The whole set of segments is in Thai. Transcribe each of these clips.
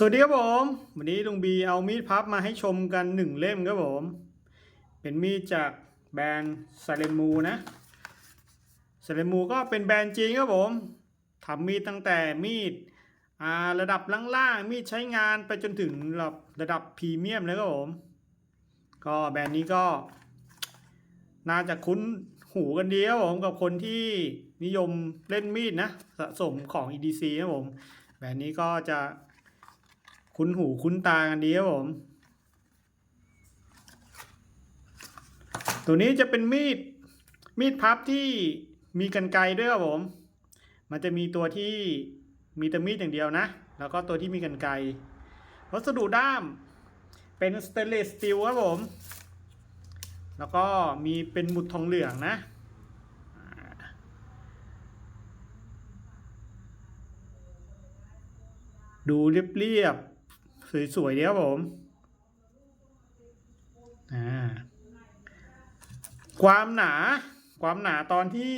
สวัสดีครับผม วันนี้ลุงบีเอามีดพับมาให้ชมกันหนึ่งเล่มครับผม เป็นมีดจากแบรนด์ซาเลมูนะซาเลมูก็เป็นแบรนด์จีนครับผมทำมีดตั้งแต่มีดระดับล่างๆมีดใช้งานไปจนถึงระดับระดับพรีเมียมเลยครับผม ก็แบรนด์นี้ก็น่าจะคุ้นหูกันดีครับผมกับคนที่นิยมเล่นมีดนะสะสมของ EDC ครับผมแบรนด์นี้ก็จะ คุ้นหูคุ้นตากันดีครับผม ตัวนี้จะเป็นมีด มีดพับที่มีกันไกรด้วยครับผม มันจะมีตัวที่มีแต่มีดอย่างเดียวนะ แล้วก็ตัวที่มีกันไกรวัสดุด้ามเป็นสเตนเลสสตีลครับผม แล้วก็มีเป็นหมุดทองเหลืองนะ ดูเรียบๆ สวยๆเดียวครับผมความหนา ความหนาตอนที่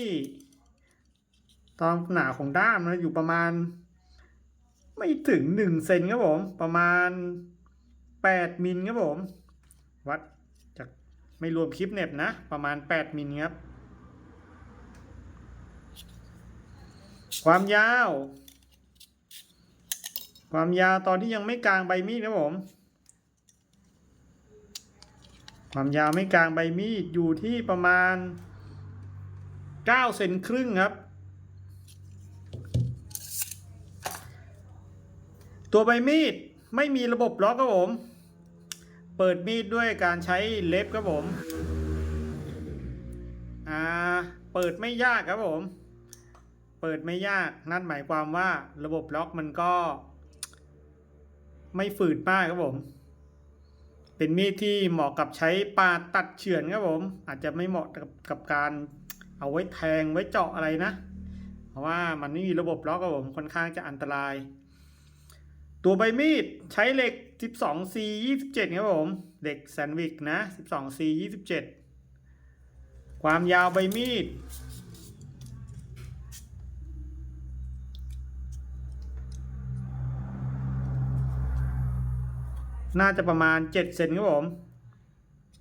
ตอนหนาของด้ามนะอยู่ประมาณ ไม่ถึงหนึ่งเซนครับผม ประมาณแปดมิลครับผม วัดจากไม่รวมคลิปเน็บนะ ประมาณแปดมิลครับ ความยาว ความยาวตอนที่ยังไม่กลางใบมีดนะผม ความยาวไม่กลางใบมีดอยู่ที่ประมาณ9เซนครึ่งครับ ตัวใบมีดไม่มีระบบล็อกครับผม เปิดมีดด้วยการใช้เล็บครับผม อ่า เปิดไม่ยากครับผม เปิดไม่ยาก นั่นหมายความว่าระบบล็อกมันก็ ไม่ฝืดมากครับผม เป็นมีดที่เหมาะกับใช้ปาดตัดเฉือนครับผม อาจจะไม่เหมาะกับกับการเอาไว้แทงไว้เจาะอะไรนะ เพราะว่ามันไม่มีระบบล็อกครับผมค่อนข้างจะอันตราย ตัวใบมีดใช้เหล็ก 12C 27ครับผมเหล็กแซนวิกนะ 12C 27 ความยาวใบมีด น่าจะประมาณเจ็ดเซนครับผม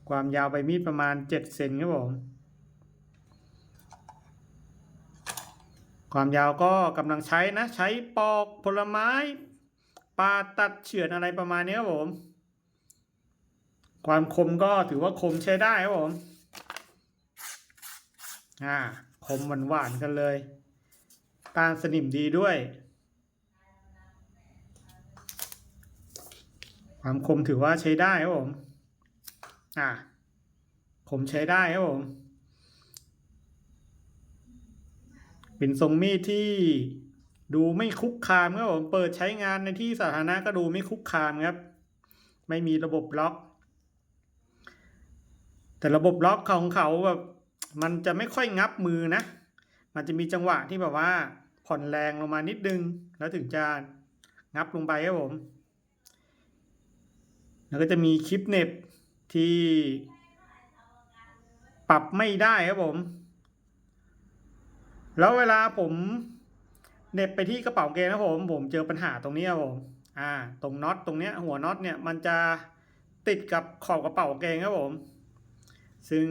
ความยาวใบมีดประมาณเจ็ดเซนครับผม ความยาวก็กำลังใช้นะ ใช้ปอกผลไม้ปาตัดเฉือนอะไรประมาณนี้ครับผม ความคมก็ถือว่าคมใช้ได้ครับผม อ่า คมหวานหวานๆกันเลย ตาสนิมดีด้วย ความคมถือว่าใช้ได้ครับผม อ่าคมใช้ได้ครับผม เป็นทรงมีดที่ดูไม่คุกคามครับผม เปิดใช้งานในที่สาธารณะก็ดูไม่คุกคามครับ ไม่มีระบบล็อก แต่ระบบล็อกของเขาแบบมันจะไม่ค่อยงับมือนะ มันจะมีจังหวะที่แบบว่าผ่อนแรงลงมานิดนึง แล้วถึงจะงับลงไปครับผม แล้วก็จะมีคลิปเน็บที่ปรับไม่ได้ครับผม แล้วเวลาผมเน็บไปที่กระเป๋าเกงนะผม ผมเจอปัญหาตรงนี้ครับผม อ่า ตรงน็อตตรงเนี้ย หัวน็อตเนี่ยมันจะติดกับขอบกระเป๋าเกงครับผม ซึ่ง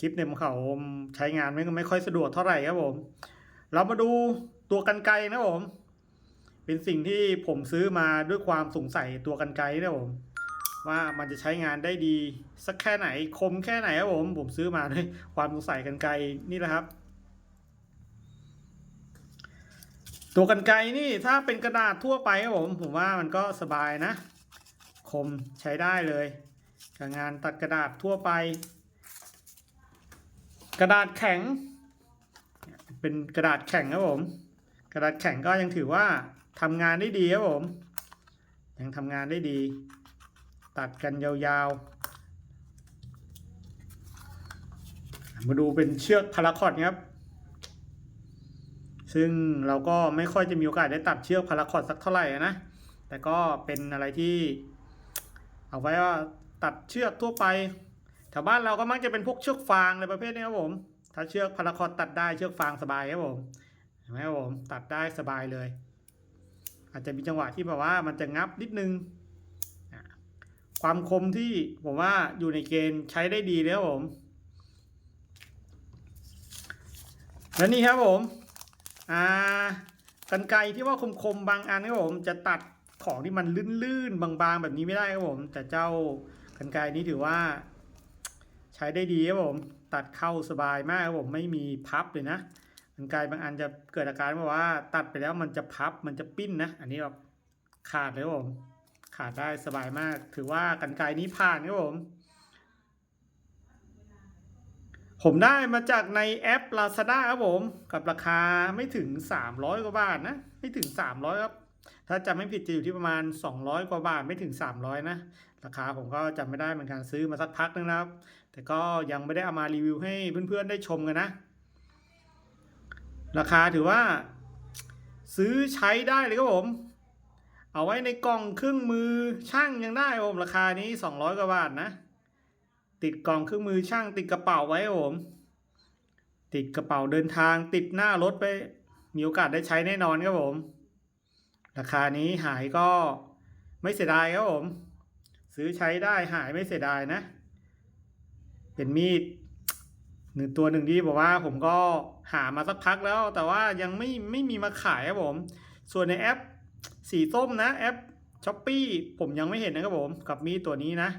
คลิปเน็บของเขาใช้งานไม่ไม่ค่อยสะดวกเท่าไหร่ครับผม เรามาดูตัวกันไกรนะผม เป็นสิ่งที่ผมซื้อมาด้วยความสงสัยตัวกันไกรนะผม ว่ามันจะใช้งานได้ดีสักแค่ไหนคมแค่ไหนครับผมผมซื้อมาด้วยความสงสัยกันไกรนี่แหละครับ ตัวกันไกรนี่ถ้าเป็นกระดาษทั่วไปครับผมผมว่ามันก็สบายนะ คมใช้ได้เลยกับงานตัดกระดาษทั่วไป กระดาษแข็ง เป็นกระดาษแข็งครับผม กระดาษแข็งก็ยังถือว่าทำงานได้ดีครับผม ยังทำงานได้ดี ตัดกันยาวๆ มาดูเป็นเชือกพาราคอตครับ ซึ่งเราก็ไม่ค่อยจะมีโอกาสได้ตัดเชือกพาราคอตสักเท่าไหร่นะ แต่ก็เป็นอะไรที่ เอาไว้ว่าตัดเชือกทั่วไปแถวบ้านเราก็มักจะเป็นพวกเชือกฟางอะไรประเภทนี้ครับผม ถ้าเชือกพาราคอตตัดได้เชือกฟางสบายครับผมเห็นไหมครับผมตัดได้สบายเลย อาจจะมีจังหวะที่แบบว่ามันจะงับนิดนึง ความคมที่ผมว่าอยู่ในเกณฑ์ใช้ได้ดีเลยครับผม และนี่ครับผมอ่ากันไกรที่ว่าคมๆบางอันครับผมจะตัดของที่มันลื่นๆบางๆ แบบนี้ไม่ได้ครับผม แต่เจ้ากันไกรนี้ถือว่า ใช้ได้ดีครับผม ตัดเข้าสบายมากครับผมไม่มีพับเลยนะกันไกรบางอันจะเกิดอาการแบบว่าตัดไปแล้วมันจะพับมันจะปิ้นนะ อันนี้แบบขาดเลยครับผม ขาดได้สบายมาก ถือว่ากันไกรนี้ผ่านครับผม ผมได้มาจากในแอป Lazada ครับผม กับราคาไม่ถึง 300 กว่าบาทนะ ไม่ถึง 300 ครับ ถ้าจำไม่ผิดจะอยู่ที่ประมาณ 200 กว่าบาทไม่ถึง 300 นะ ราคาผมก็จำไม่ได้เหมือนกันซื้อมาสักพักนึงนะครับแต่ก็ยังไม่ได้เอามารีวิวให้เพื่อนๆได้ชมกันนะ ราคาถือว่า ซื้อใช้ได้เลยครับผม เอาไว้ในกล่องเครื่องมือช่างยังได้ผมราคานี้200กว่าบาทนะ ติดกล่องเครื่องมือช่างติดกระเป๋าไว้ผม ติดกระเป๋าเดินทางติดหน้ารถไป มีโอกาสได้ใช้แน่นอนครับผม ราคานี้หายก็ไม่เสียดายครับผม ซื้อใช้ได้หายไม่เสียดายนะ เป็นมีดหนึ่งตัวหนึ่งที่บอกว่าผมก็หามาสักพักแล้ว แต่ว่ายังไม่ไม่มีมาขายครับผม ส่วนในแอป สีส้มนะแอปช้อปปี้ผมยังไม่เห็นนะครับผม กับมีตัวนี้นะ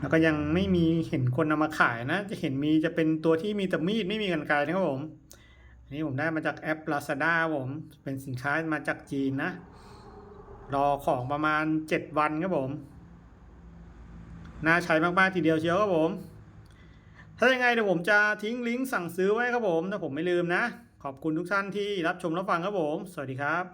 แล้วก็ยังไม่มีเห็นคนนำมาขายนะ จะเห็นมีจะเป็นตัวที่มีแต่มีดไม่มีกันไกรนะครับผมอันนี้ผมได้มาจากแอป Lazada ผม เป็นสินค้ามาจากจีนนะ รอของประมาณ 7 วันครับผม น่าใช้มากๆทีเดียวเชียวครับผม ถ้ายังไงเดี๋ยวผมจะทิ้งลิงก์สั่งซื้อไว้ครับผม ถ้าผมไม่ลืมนะ ขอบคุณทุกท่านที่รับชมรับฟังครับผม สวัสดีครับ